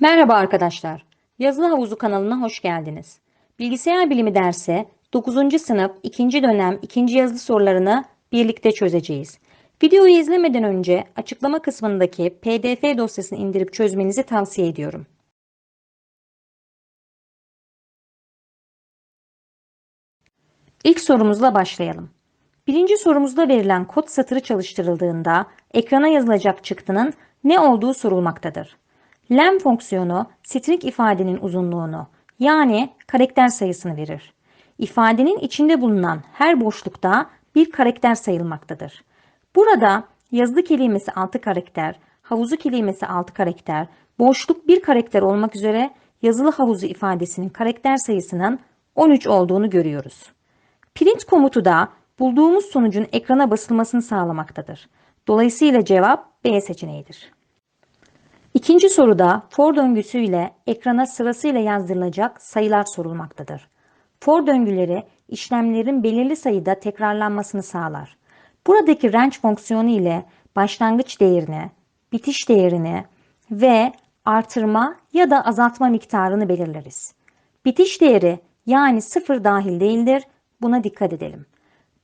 Merhaba arkadaşlar. Yazılı Havuzu kanalına hoş geldiniz. Bilgisayar bilimi dersi 9. sınıf 2. dönem 2. yazılı sorularını birlikte çözeceğiz. Videoyu izlemeden önce açıklama kısmındaki PDF dosyasını indirip çözmenizi tavsiye ediyorum. İlk sorumuzla başlayalım. Birinci sorumuzda verilen kod satırı çalıştırıldığında ekrana yazılacak çıktının ne olduğu sorulmaktadır. Lem fonksiyonu string ifadenin uzunluğunu yani karakter sayısını verir. İfadenin içinde bulunan her boşlukta bir karakter sayılmaktadır. Burada yazılı kelimesi 6 karakter, havuzu kelimesi 6 karakter, boşluk 1 karakter olmak üzere yazılı havuzu ifadesinin karakter sayısının 13 olduğunu görüyoruz. Print komutu da bulduğumuz sonucun ekrana basılmasını sağlamaktadır. Dolayısıyla cevap B seçeneğidir. İkinci soruda for döngüsüyle ekrana sırasıyla yazdırılacak sayılar sorulmaktadır. For döngüleri işlemlerin belirli sayıda tekrarlanmasını sağlar. Buradaki range fonksiyonu ile başlangıç değerini, bitiş değerini ve artırma ya da azaltma miktarını belirleriz. Bitiş değeri yani sıfır dahil değildir. Buna dikkat edelim.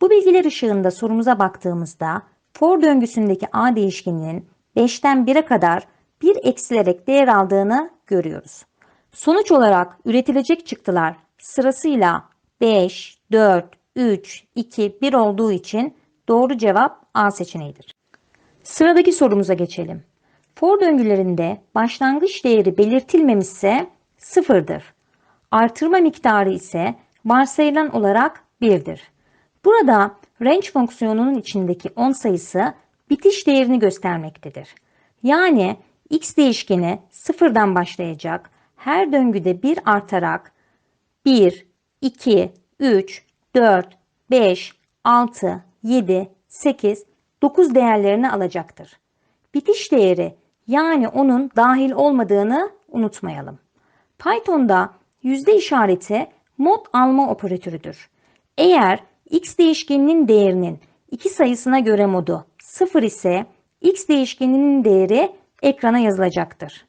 Bu bilgiler ışığında sorumuza baktığımızda for döngüsündeki a değişkeninin 5'ten 1'e kadar bir eksilerek değer aldığını görüyoruz. Sonuç olarak üretilecek çıktılar sırasıyla 5, 4, 3, 2, 1 olduğu için doğru cevap A seçeneğidir. Sıradaki sorumuza geçelim. For döngülerinde başlangıç değeri belirtilmemişse sıfırdır. Artırma miktarı ise varsayılan olarak 1'dir. Burada range fonksiyonunun içindeki 10 sayısı bitiş değerini göstermektedir. Yani x değişkeni sıfırdan başlayacak her döngüde 1 artarak 1, 2, 3, 4, 5, 6, 7, 8, 9 değerlerini alacaktır. Bitiş değeri yani onun dahil olmadığını unutmayalım. Python'da yüzde işareti mod alma operatörüdür. Eğer x değişkeninin değerinin iki sayısına göre modu 0 ise x değişkeninin değeri ekrana yazılacaktır.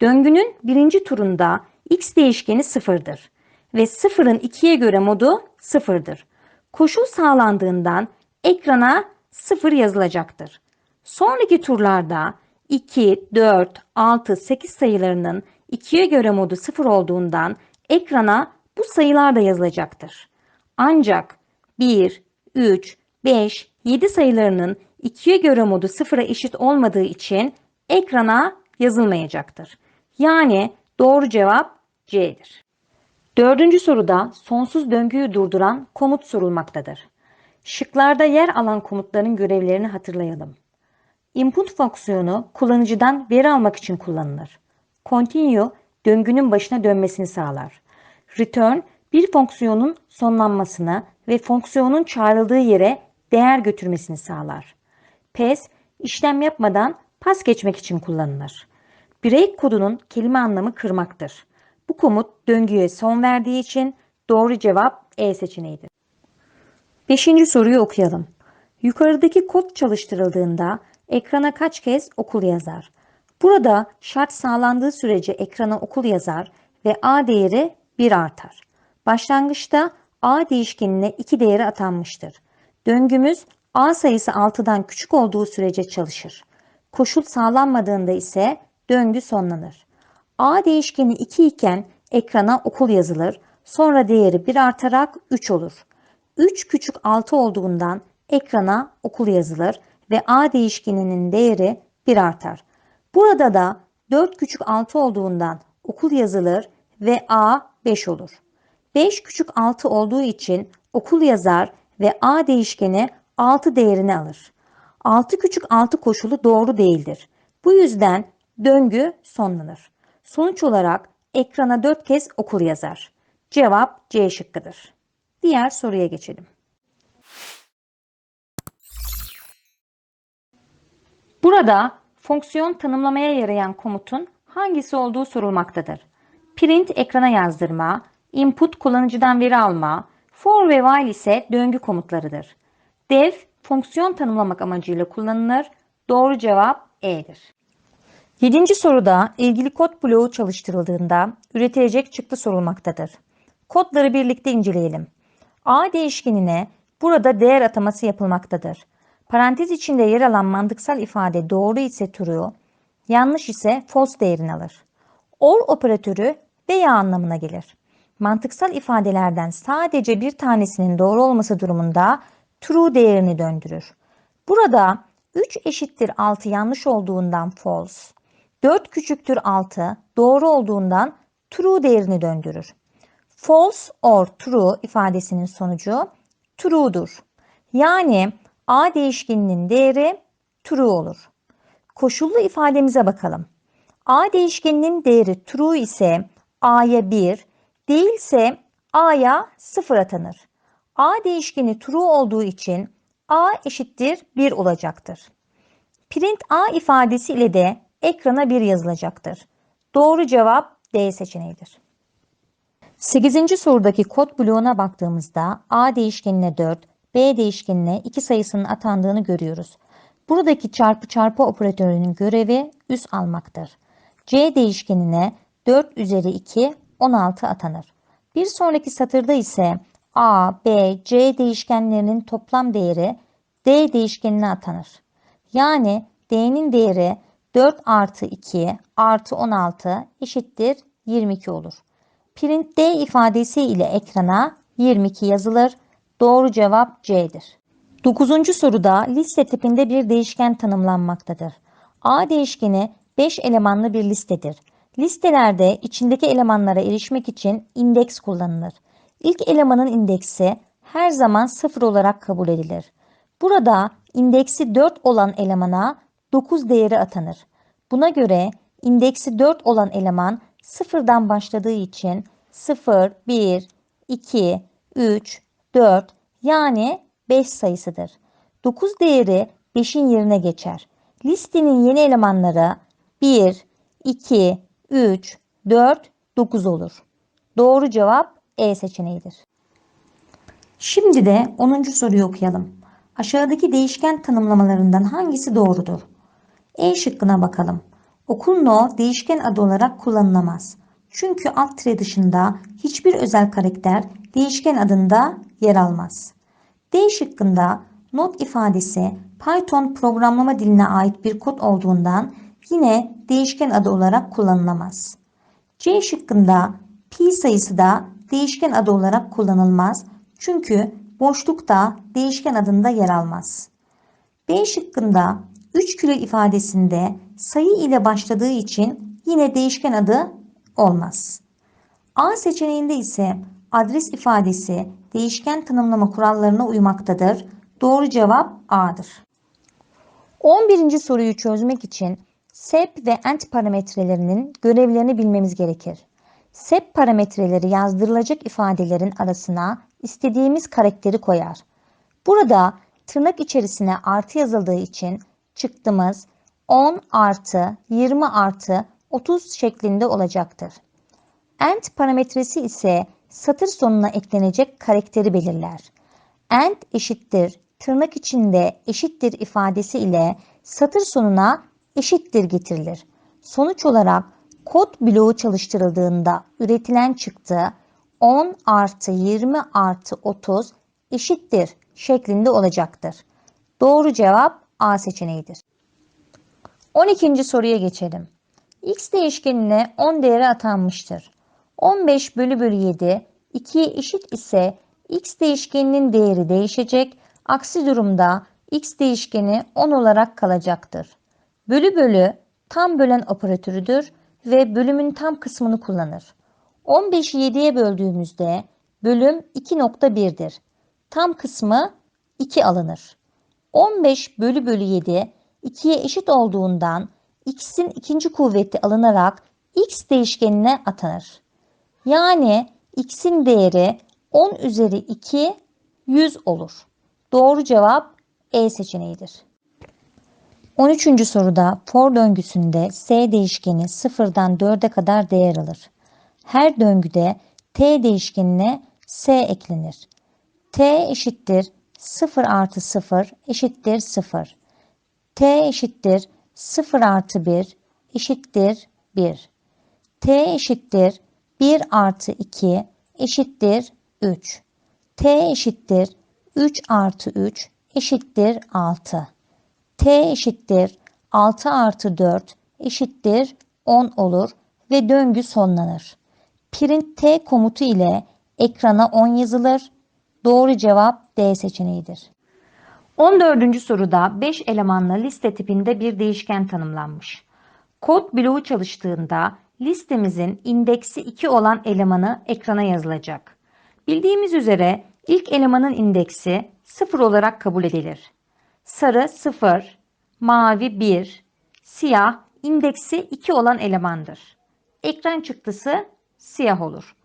Döngünün birinci turunda x değişkeni sıfırdır ve sıfırın ikiye göre modu sıfırdır. Koşul sağlandığından ekrana sıfır yazılacaktır. Sonraki turlarda 2, 4, 6, 8 sayılarının ikiye göre modu sıfır olduğundan ekrana bu sayılar da yazılacaktır. Ancak 1, 3, 5, 7 sayılarının ikiye göre modu sıfıra eşit olmadığı için ekrana yazılmayacaktır. Yani doğru cevap C'dir. Dördüncü soruda sonsuz döngüyü durduran komut sorulmaktadır. Şıklarda yer alan komutların görevlerini hatırlayalım. Input fonksiyonu kullanıcıdan veri almak için kullanılır. Continue döngünün başına dönmesini sağlar. Return bir fonksiyonun sonlanmasını ve fonksiyonun çağrıldığı yere değer götürmesini sağlar. Pass işlem yapmadan pas geçmek için kullanılır. Break kodunun kelime anlamı kırmaktır. Bu komut döngüye son verdiği için doğru cevap E seçeneğidir. Beşinci soruyu okuyalım. Yukarıdaki kod çalıştırıldığında ekrana kaç kez okul yazar? Burada şart sağlandığı sürece ekrana okul yazar ve A değeri 1 artar. Başlangıçta A değişkenine 2 değeri atanmıştır. Döngümüz A sayısı 6'dan küçük olduğu sürece çalışır. Koşul sağlanmadığında ise döngü sonlanır. A değişkeni 2 iken ekrana okul yazılır. Sonra değeri 1 artarak 3 olur. 3 küçük 6 olduğundan ekrana okul yazılır ve A değişkeninin değeri 1 artar. Burada da 4 küçük 6 olduğundan okul yazılır ve A 5 olur. 5 küçük 6 olduğu için okul yazar ve A değişkeni 6 değerini alır. 6 küçük 6 koşulu doğru değildir. Bu yüzden döngü sonlanır. Sonuç olarak ekrana 4 kez okul yazar. Cevap C şıkkıdır. Diğer soruya geçelim. Burada fonksiyon tanımlamaya yarayan komutun hangisi olduğu sorulmaktadır. Print ekrana yazdırma, input kullanıcıdan veri alma, for ve while ise döngü komutlarıdır. Def fonksiyon tanımlamak amacıyla kullanılır. Doğru cevap E'dir. Yedinci soruda ilgili kod bloğu çalıştırıldığında üretilecek çıktı sorulmaktadır. Kodları birlikte inceleyelim. A değişkenine burada değer ataması yapılmaktadır. Parantez içinde yer alan mantıksal ifade doğru ise true, yanlış ise false değerini alır. Or operatörü veya anlamına gelir. Mantıksal ifadelerden sadece bir tanesinin doğru olması durumunda true değerini döndürür. Burada 3 eşittir 6 yanlış olduğundan false, 4 küçüktür 6 doğru olduğundan true değerini döndürür. False or true ifadesinin sonucu true'dur. Yani A değişkeninin değeri true olur. Koşullu ifademize bakalım. A değişkeninin değeri true ise A'ya 1, değilse A'ya 0 atanır. A değişkeni true olduğu için A eşittir 1 olacaktır. Print A ifadesi ile de ekrana 1 yazılacaktır. Doğru cevap D seçeneğidir. 8. sorudaki kod bloğuna baktığımızda A değişkenine 4, B değişkenine 2 sayısının atandığını görüyoruz. Buradaki çarpı çarpı operatörünün görevi üs almaktır. C değişkenine 4 üzeri 2 16 atanır. Bir sonraki satırda ise A, B, C değişkenlerinin toplam değeri D değişkenine atanır. Yani D'nin değeri 4 artı 2 artı 16 eşittir 22 olur. Print D ifadesi ile ekrana 22 yazılır. Doğru cevap C'dir. 9. soruda liste tipinde bir değişken tanımlanmaktadır. A değişkeni 5 elemanlı bir listedir. Listelerde içindeki elemanlara erişmek için indeks kullanılır. İlk elemanın indeksi her zaman 0 olarak kabul edilir. Burada indeksi 4 olan elemana 9 değeri atanır. Buna göre indeksi 4 olan eleman sıfırdan başladığı için 0, 1, 2, 3, 4 yani 5 sayısıdır. 9 değeri 5'in yerine geçer. Listenin yeni elemanları 1, 2, 3, 4, 9 olur. Doğru cevap E seçeneğidir. Şimdi de 10. soruyu okuyalım. Aşağıdaki değişken tanımlamalarından hangisi doğrudur? E şıkkına bakalım. Okul no değişken adı olarak kullanılamaz. Çünkü alt tire dışında hiçbir özel karakter değişken adında yer almaz. D şıkkında not ifadesi Python programlama diline ait bir kod olduğundan yine değişken adı olarak kullanılamaz. C şıkkında pi sayısı da değişken adı olarak kullanılmaz. Çünkü boşlukta değişken adında yer almaz. B şıkkında 3 kilo ifadesinde sayı ile başladığı için yine değişken adı olmaz. A seçeneğinde ise adres ifadesi değişken tanımlama kurallarına uymaktadır. Doğru cevap A'dır. 11. soruyu çözmek için SEP ve ENT parametrelerinin görevlerini bilmemiz gerekir. SEP parametreleri yazdırılacak ifadelerin arasına istediğimiz karakteri koyar. Burada tırnak içerisine artı yazıldığı için çıktımız 10 artı 20 artı 30 şeklinde olacaktır. End parametresi ise satır sonuna eklenecek karakteri belirler. End eşittir tırnak içinde eşittir ifadesi ile satır sonuna eşittir getirilir. Sonuç olarak kod bloğu çalıştırıldığında üretilen çıktı 10 artı 20 artı 30 eşittir şeklinde olacaktır. Doğru cevap A seçeneğidir. 12. soruya geçelim. X değişkenine 10 değeri atanmıştır. 15 bölü bölü 7 2'ye eşit ise X değişkeninin değeri değişecek. Aksi durumda X değişkeni 10 olarak kalacaktır. Bölü bölü tam bölen operatörüdür ve bölümün tam kısmını kullanır. 15'i 7'ye böldüğümüzde bölüm 2.1'dir. Tam kısmı 2 alınır. 15 bölü bölü 7 2'ye eşit olduğundan x'in ikinci kuvveti alınarak x değişkenine atanır. Yani x'in değeri 10 üzeri 2 100 olur. Doğru cevap E seçeneğidir. 13. soruda for döngüsünde s değişkeni 0'dan 4'e kadar değer alır. Her döngüde t değişkenine s eklenir. t eşittir 0 artı 0 eşittir 0. t eşittir 0 artı 1 eşittir 1. t eşittir 1 artı 2 eşittir 3. t eşittir 3 artı 3 eşittir 6. t eşittir 6 artı 4 eşittir 10 olur ve döngü sonlanır. Print T komutu ile ekrana 10 yazılır. Doğru cevap D seçeneğidir. 14. soruda 5 elemanlı liste tipinde bir değişken tanımlanmış. Kod bloğu çalıştığında listemizin indeksi 2 olan elemanı ekrana yazılacak. Bildiğimiz üzere ilk elemanın indeksi 0 olarak kabul edilir. Sarı 0, mavi 1, siyah indeksi 2 olan elemandır. Ekran çıktısı siyah olur.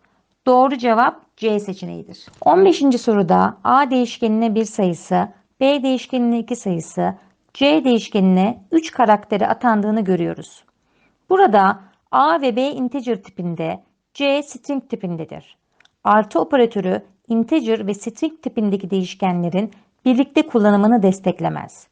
Doğru cevap C seçeneğidir. 15. soruda A değişkenine bir sayısı, B değişkenine 2 sayısı, C değişkenine 3 karakteri atandığını görüyoruz. Burada A ve B integer tipinde, C string tipindedir. Artı operatörü integer ve string tipindeki değişkenlerin birlikte kullanımını desteklemez.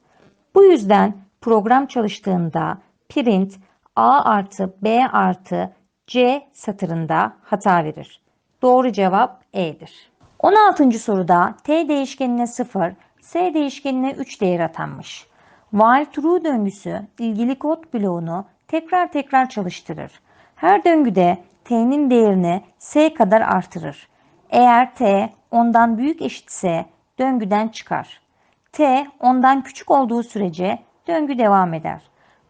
Bu yüzden program çalıştığında print A artı B artı C satırında hata verir. Doğru cevap E'dir. 16. soruda T değişkenine 0, S değişkenine 3 değer atanmış. While true döngüsü ilgili kod bloğunu tekrar tekrar çalıştırır. Her döngüde T'nin değerini S kadar artırır. Eğer T ondan büyük eşitse döngüden çıkar. T ondan küçük olduğu sürece döngü devam eder.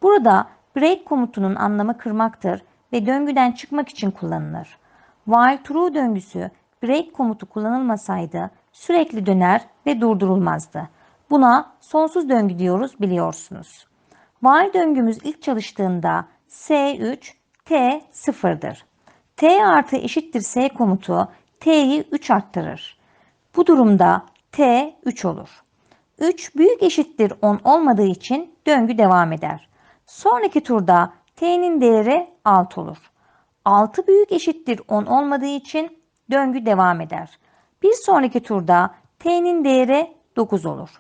Burada break komutunun anlamı kırmaktır ve döngüden çıkmak için kullanılır. While true döngüsü break komutu kullanılmasaydı sürekli döner ve durdurulmazdı. Buna sonsuz döngü diyoruz biliyorsunuz. While döngümüz ilk çalıştığında S3, T 0'dır. T artı eşittir S komutu T'yi 3 arttırır. Bu durumda T 3 olur. 3 büyük eşittir 10 olmadığı için döngü devam eder. Sonraki turda T'nin değeri 6 olur. 6 büyük eşittir 10 olmadığı için döngü devam eder. Bir sonraki turda T'nin değeri 9 olur.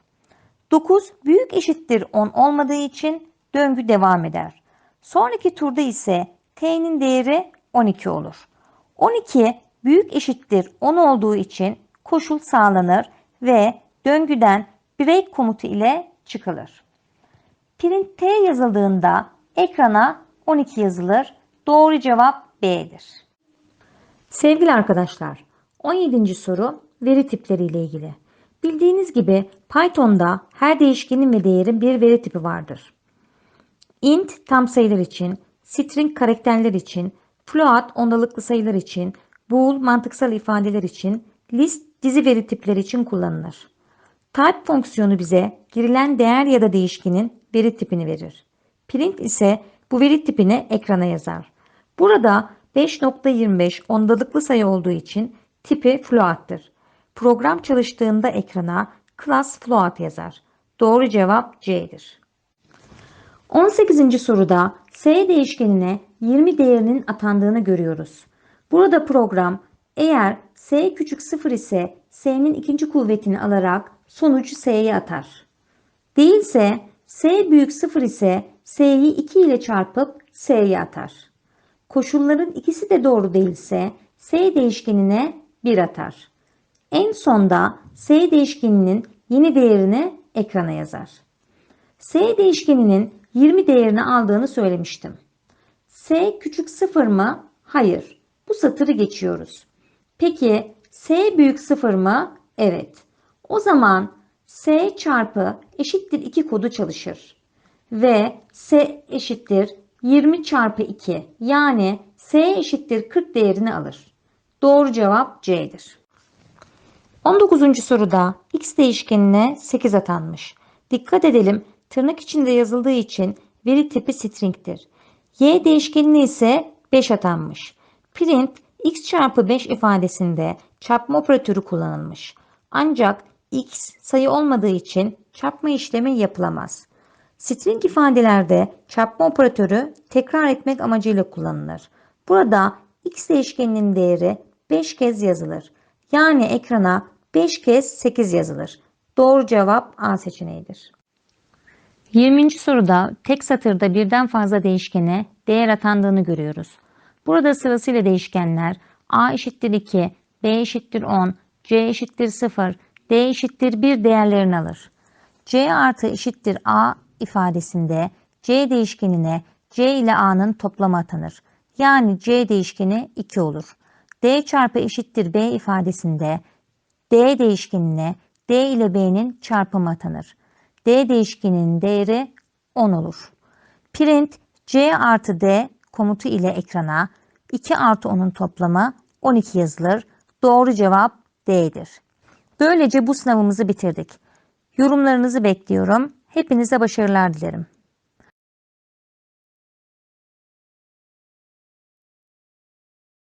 9 büyük eşittir 10 olmadığı için döngü devam eder. Sonraki turda ise T'nin değeri 12 olur. 12 büyük eşittir 10 olduğu için koşul sağlanır ve döngüden break komutu ile çıkılır. Print T yazıldığında ekrana 12 yazılır. Doğru cevap B'dir. Sevgili arkadaşlar, 17. soru veri tipleri ile ilgili. Bildiğiniz gibi Python'da her değişkenin ve değerin bir veri tipi vardır. int tam sayılar için, string karakterler için, float ondalıklı sayılar için, bool mantıksal ifadeler için, list dizi veri tipleri için kullanılır. Type fonksiyonu bize girilen değer ya da değişkenin veri tipini verir. Print ise bu veri tipini ekrana yazar. Burada 5.25 ondalıklı sayı olduğu için tipi float'tır. Program çalıştığında ekrana class float yazar. Doğru cevap C'dir. 18. soruda S değişkenine 20 değerinin atandığını görüyoruz. Burada program eğer S küçük 0 ise S'nin ikinci kuvvetini alarak sonucu S'ye atar. Değilse S büyük 0 ise S'yi 2 ile çarpıp S'ye atar. Koşulların ikisi de doğru değilse S değişkenine 1 atar. En sonda S değişkeninin yeni değerini ekrana yazar. S değişkeninin 20 değerini aldığını söylemiştim. S küçük 0 mı? Hayır. Bu satırı geçiyoruz. Peki S büyük 0 mı? Evet. O zaman S çarpı eşittir 2 kodu çalışır. Ve S eşittir 20 çarpı 2 yani S eşittir 40 değerini alır. Doğru cevap C'dir. 19. soruda x değişkenine 8 atanmış. Dikkat edelim tırnak içinde yazıldığı için veri tipi string'tir. y değişkenine ise 5 atanmış. Print x çarpı 5 ifadesinde çarpma operatörü kullanılmış. Ancak x sayı olmadığı için çarpma işlemi yapılamaz. String ifadelerde çarpma operatörü tekrar etmek amacıyla kullanılır. Burada x değişkeninin değeri 5 kez yazılır. Yani ekrana 5 kez 8 yazılır. Doğru cevap A seçeneğidir. 20. soruda tek satırda birden fazla değişkene değer atandığını görüyoruz. Burada sırasıyla değişkenler a eşittir 2, b eşittir 10, c eşittir 0, d eşittir 1 değerlerini alır. c artı eşittir a ifadesinde c değişkenine c ile a'nın toplamı atanır. Yani c değişkeni 2 olur. d çarpı eşittir b ifadesinde d değişkenine d ile b'nin çarpımı atanır. d değişkeninin değeri 10 olur. Print c artı d komutu ile ekrana 2 artı 10'un toplamı 12 yazılır. Doğru cevap D'dir. Böylece bu sınavımızı bitirdik. Yorumlarınızı bekliyorum. Hepinize başarılar dilerim.